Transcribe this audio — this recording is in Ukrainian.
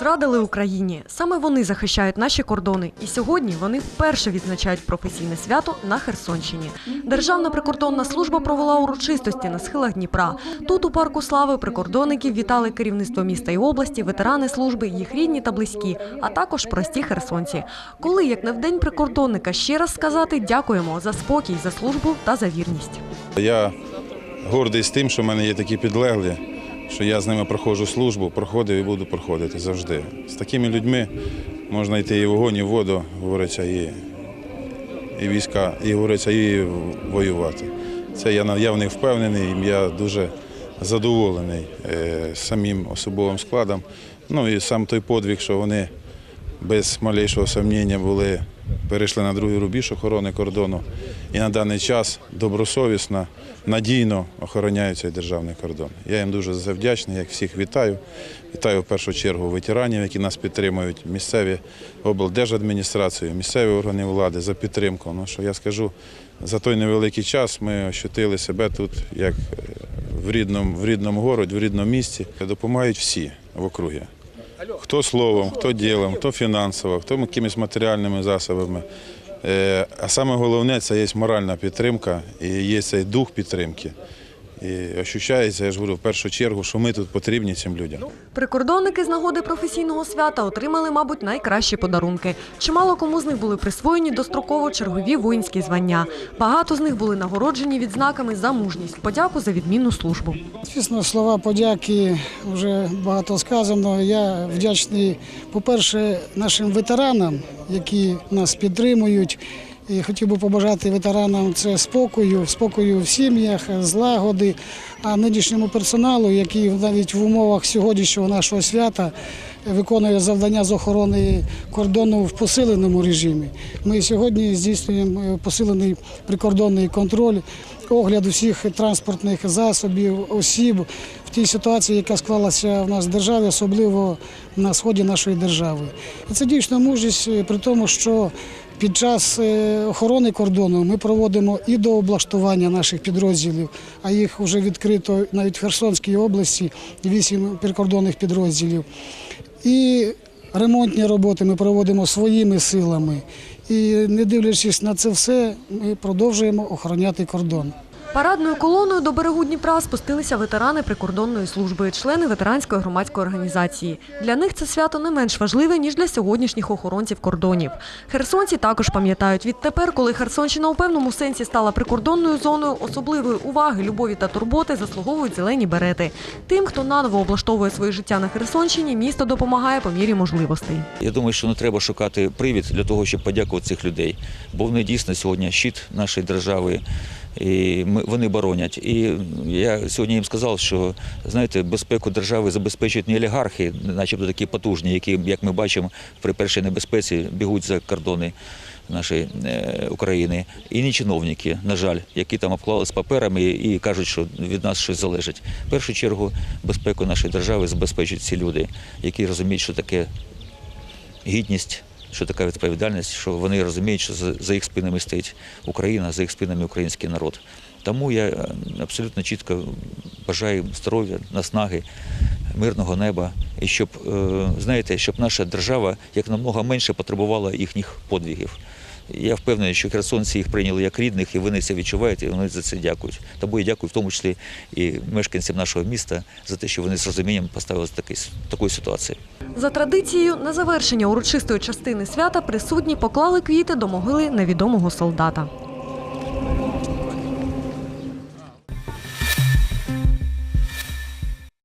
зрадили Україні. Саме вони захищають наші кордони. І сьогодні вони вперше відзначають професійне свято на Херсонщині. Державна прикордонна служба провела урочистості на схилах Дніпра. Тут у парку слави прикордонників вітали керівництво міста і області, ветерани служби, їх рідні та близькі, а також прості херсонці. Коли, як не в день прикордонника, ще раз сказати дякуємо за спокій, за службу та за вірність. Я гордий з тим, що в мене є такі підлеглі, що я з ними проходжу службу, проходив і буду проходити завжди. З такими людьми можна йти і в вогонь, і в воду, говориться, і, і війська, і говориться, і воювати. Це я, я в впевнений, і я дуже задоволений е, самим особовим складом. Ну і сам той подвиг, що вони без малейшого сумніння були, перейшли на другий рубіж охорони кордону і на даний час добросовісно, надійно охороняють цей державний кордон. Я їм дуже завдячний, як всіх вітаю. Вітаю в першу чергу ветеранів, які нас підтримують, місцеві облдержадміністрацію, місцеві органи влади за підтримку. Ну що я скажу, за той невеликий час ми ощутили себе тут як в рідному, в рідному городі, в рідному місті. Допомагають всі в округі. Хто словом, хто ділом, хто фінансово, хто якимись матеріальними засобами. Е, А саме головне це є моральна підтримка і є цей дух підтримки. І ощущається, я ж говорю, в першу чергу, що ми тут потрібні цим людям. Прикордонники з нагоди професійного свята отримали, мабуть, найкращі подарунки. Чимало кому з них були присвоєні достроково чергові воїнські звання. Багато з них були нагороджені відзнаками за мужність, подяку за відмінну службу. Звісно, слова подяки вже багато сказано. Я вдячний, по-перше, нашим ветеранам, які нас підтримують. І хотів би побажати ветеранам це спокою, спокою в сім'ях, злагоди, а нинішньому персоналу, який навіть в умовах сьогоднішнього нашого свята виконує завдання з охорони кордону в посиленому режимі. Ми сьогодні здійснюємо е, посилений прикордонний контроль, огляд усіх транспортних засобів, осіб в тій ситуації, яка склалася в нас в державі, особливо на сході нашої держави. І це дійсно мужність, е, при тому, що під час е, охорони кордону ми проводимо і до облаштування наших підрозділів, а їх вже відкрито навіть в Херсонській області вісім прикордонних підрозділів. І ремонтні роботи ми проводимо своїми силами. І не дивлячись на це все, ми продовжуємо охороняти кордон. Парадною колоною до берегу Дніпра спустилися ветерани прикордонної служби, члени ветеранської громадської організації. Для них це свято не менш важливе, ніж для сьогоднішніх охоронців кордонів. Херсонці також пам'ятають, відтепер, коли Херсонщина у певному сенсі стала прикордонною зоною, особливої уваги, любові та турботи заслуговують зелені берети. Тим, хто наново облаштовує своє життя на Херсонщині, місто допомагає по мірі можливостей. Я думаю, що не треба шукати привід для того, щоб подякувати цих людей, бо вони дійсно сьогодні щит нашої держави. І ми, вони боронять. І я сьогодні їм сказав, що знаєте, безпеку держави забезпечують не олігархи, начебто такі потужні, які, як ми бачимо, при першій небезпеці бігуть за кордони нашої е, України, і не чиновники, на жаль, які там обклались паперами і кажуть, що від нас щось залежить. В першу чергу безпеку нашої держави забезпечують ці люди, які розуміють, що таке гідність, що така відповідальність, що вони розуміють, що за, їх спинами стоїть Україна, за їх спинами український народ. Тому я е, абсолютно чітко бажаю здоров'я, наснаги, мирного неба, і щоб, е, знаєте, щоб наша держава як намного менше потребувала їхніх подвигів. Я впевнений, що херсонці їх прийняли як рідних, і вони це відчувають, і вони за це дякують. Тому я дякую в тому числі і мешканцям нашого міста за те, що вони з розумінням поставилися до такої- ситуації. За традицією, на завершення урочистої частини свята присутні поклали квіти до могили невідомого солдата.